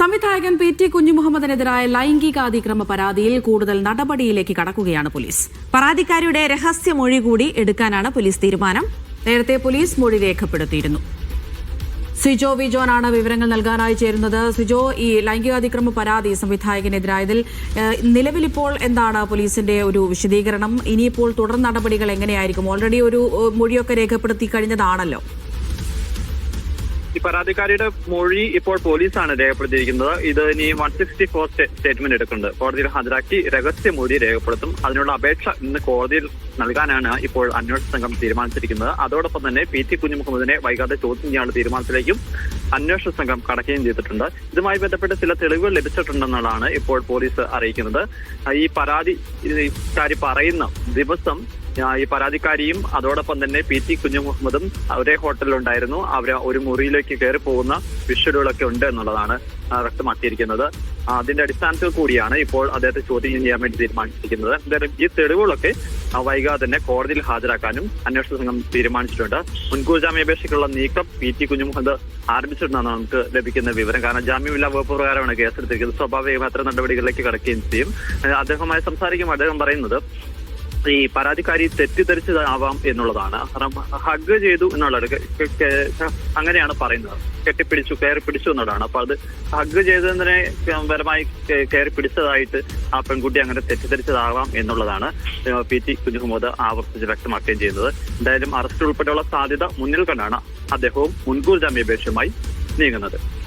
സംവിധായകൻ P T കുഞ്ഞുമുഹമ്മദിനെതിരായ ലൈംഗികാതിക്രമ പരാതിയിൽ കൂടുതൽ നടപടിയിലേക്ക് കടക്കുകയാണ് പോലീസ്. പരാതിക്കാരിയുടെ രഹസ്യമൊഴി കൂടി എടുക്കാനാണ് പോലീസ് തീരുമാനം. നേരത്തെ പോലീസ് മൊഴി രേഖപ്പെടുത്തിയിരുന്നു. സിജോ വി ജോനാണ് വിവരങ്ങൾ നൽകാനായി ചേരുന്നത്. സിജോ ഈ ലൈംഗികാതിക്രമ പരാതി സംവിധായകനെതിരായതിൽ നിലവിലിപ്പോൾ എന്താണ് പോലീസിന്റെ ഒരു വിശദീകരണം? ഇനിയിപ്പോൾ തുടർ നടപടികൾ എങ്ങനെയായിരിക്കും? ഓൾറെഡി ഒരു മൊഴിയൊക്കെ രേഖപ്പെടുത്തി കഴിഞ്ഞതാണല്ലോ. ഈ പരാതിക്കാരിയുടെ മൊഴി ഇപ്പോൾ പോലീസാണ് രേഖപ്പെടുത്തിയിരിക്കുന്നത്. ഇത് ഇനി വൺ സിക്സ്റ്റി ഫോർ സ്റ്റേറ്റ്മെന്റ് എടുക്കുന്നുണ്ട്. കോടതിയിൽ ഹാജരാക്കി രഹസ്യ മൊഴി രേഖപ്പെടുത്തും. അതിനുള്ള അപേക്ഷ ഇന്ന് കോടതിയിൽ നൽകാനാണ് ഇപ്പോൾ അന്വേഷണ സംഘം തീരുമാനിച്ചിരിക്കുന്നത്. അതോടൊപ്പം തന്നെ പി ടി കുഞ്ഞുമുഹമ്മദിനെ വൈകാതെ ചോദ്യം ചെയ്യാനുള്ള തീരുമാനത്തിലേക്കും അന്വേഷണ സംഘം കടക്കുകയും ചെയ്തിട്ടുണ്ട്. ഇതുമായി ബന്ധപ്പെട്ട് ചില തെളിവുകൾ ലഭിച്ചിട്ടുണ്ടെന്നുള്ളതാണ് ഇപ്പോൾ പോലീസ് അറിയിക്കുന്നത്. ഈ പരാതി കാരി പറയുന്ന ദിവസം ഈ പരാതിക്കാരിയും അതോടൊപ്പം തന്നെ പി ടി കുഞ്ഞുമുഹമ്മദും ഒരേ ഹോട്ടലിലുണ്ടായിരുന്നു. അവർ ഒരു മുറിയിലേക്ക് കയറി പോകുന്ന വിഷ്വലുകളൊക്കെ ഉണ്ട് എന്നുള്ളതാണ് വ്യക്തമാക്കിയിരിക്കുന്നത്. അതിന്റെ അടിസ്ഥാനത്തിൽ കൂടിയാണ് ഇപ്പോൾ അദ്ദേഹത്തെ ചോദ്യം ചെയ്യാൻ വേണ്ടി തീരുമാനിച്ചിരിക്കുന്നത്. എന്തായാലും ഈ തെളിവുകളൊക്കെ വൈകാതെ തന്നെ കോടതിയിൽ ഹാജരാക്കാനും അന്വേഷണ സംഘം തീരുമാനിച്ചിട്ടുണ്ട്. മുൻകൂർ ജാമ്യാപേക്ഷയ്ക്കുള്ള നീക്കം പി ടി കുഞ്ഞുമുഹമ്മദ് ആരംഭിച്ചിട്ടുണ്ടെന്നാണ് നമുക്ക് ലഭിക്കുന്ന വിവരം. കാരണം ജാമ്യമില്ലാ വകുപ്പ് പ്രകാരമാണ് കേസെടുത്തിരിക്കുന്നത്. സ്വാഭാവികമായും അത്തരം നടപടികളിലേക്ക് കടക്കുകയും ചെയ്യും. അദ്ദേഹമായി സംസാരിക്കുമ്പോൾ അദ്ദേഹം പറയുന്നത് ഈ പരാതിക്കാരി തെറ്റിദ്ധരിച്ചതാവാം എന്നുള്ളതാണ്. കാരണം ഹഗ് ചെയ്തു എന്നുള്ളത് അങ്ങനെയാണ് പറയുന്നത്. കെട്ടിപ്പിടിച്ചു കയറി പിടിച്ചു എന്നുള്ളതാണ്. അപ്പൊ അത് ഹഗ് ചെയ്തതിനെ പരമായി കയറി പിടിച്ചതായിട്ട് ആ പെൺകുട്ടി അങ്ങനെ തെറ്റിദ്ധരിച്ചതാവാം എന്നുള്ളതാണ് പി ടി കുഞ്ഞുഹമ്മദ് ആവർത്തിച്ച് വ്യക്തമാക്കുകയും ചെയ്യുന്നത്. എന്തായാലും അറസ്റ്റ് ഉൾപ്പെടെയുള്ള സാധ്യത മുന്നിൽ കണ്ടാണ് അദ്ദേഹവും മുൻകൂർ ജാമ്യാപേക്ഷയുമായി നീങ്ങുന്നത്.